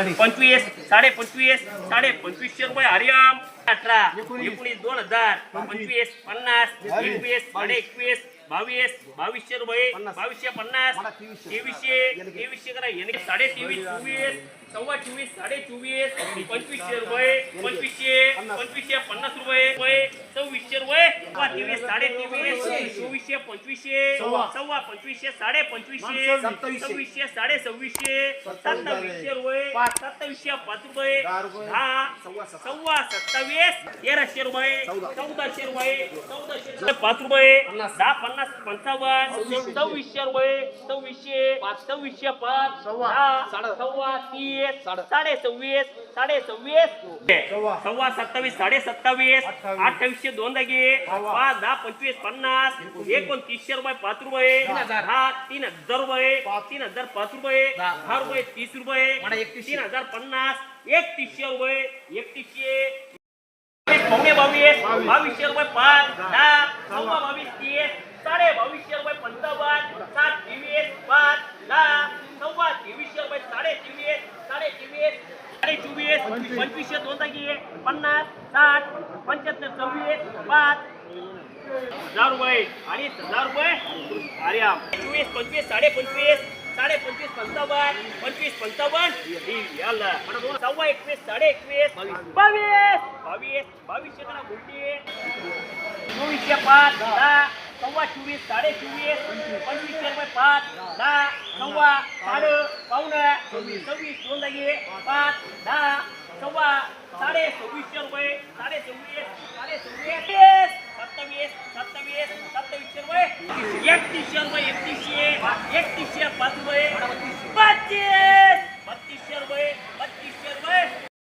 पंचवीस साडे पंचवीस साडे पंचवीसशे रुपये हरियाम अठरा एकोणीस दोन हजार पंचवीस पन्नास एकवीस साडे एकवीस बावीस बावीसशे रुपये बावीसशे पन्नास. तेवीसशे तेवीसशे करा साडे तेवीस चोवीस सव्वा चोवीस साडे चोवीस पंचवीसशे रुपये पंचवीसशे पंचवीसशे पन्नास रुपये रुपये सव्वीसशे रुपये. सव्वा तेवीस साडे तेवीस चोवीसशे पंचवीसशे सव्वा. पंचवीसशे साडे पंचवीसशे सव्वीसशे साडे सव्वीसशे सत्तावीसशे रुपये सत्तावीसशे पाच रुपये दहा सव्वा सत्तावीस. तेराशे रुपये चौदाशे रुपये चौदाशे पाच रुपये दहा पन्नास. पंचावन्न सव्वीसशे. रुपये सव्वीसशे सव्वीसशे पाच सव्वा. तीस साडे सव्वीस साडे. सव्वीस सव्वा. सत्तावीस साडे सत्तावीस अठ्ठावीसशे दोन जागे. पाच दहा पंचवीस पन्नास. एकोणतीसशे रुपये पाच रुपये. दहा तीन हजार रुपये. तीन हजार पाच रुपये. दहा. रुपये तीस रुपये. तीन हजार पन्नास. एकतीसशे रुपये. एकतीसशे. पावणे बावीस बावीसशे रुपये पाच. दहा. सव्वा बावीस तीस साडे बावीसशे रुपये पंचावन्न सात तेवीस पाच दहा सव्वा तेवीसशे रुपये साडे तेवीस साडे तेवीस साडे चोवीस पंचवीसशे दोन जागी पन्नास साठ पंच्याहत्तर सव्वीस पाच. हजार रुपये. आणि हजार रुपये? अरे चोवीस पंचवीस साडे पंचवीस साडे पंचवीस पंचावन्न. पंचवीस पंचावन्न सव्वा एकवीस साडे एकवीस बावीस. बावीस बावीसशे करा गुंटी चोवीसशे पाच दहा. सव्वा चोवीस साडे चोवीस पंचवीसशे रुपये पाच दहा सव्वा साडे पाहुणे सव्वीस दोन जागी पाच दहा सव्वा साडे सव्वीसशे रुपये साडे सव्वीस साडे सव्वीस सत्तावीस सत्तावीस सत्तावीसशे रुपये एकतीसशे रुपये एकतीसशे एकतीसशे पाच रुपये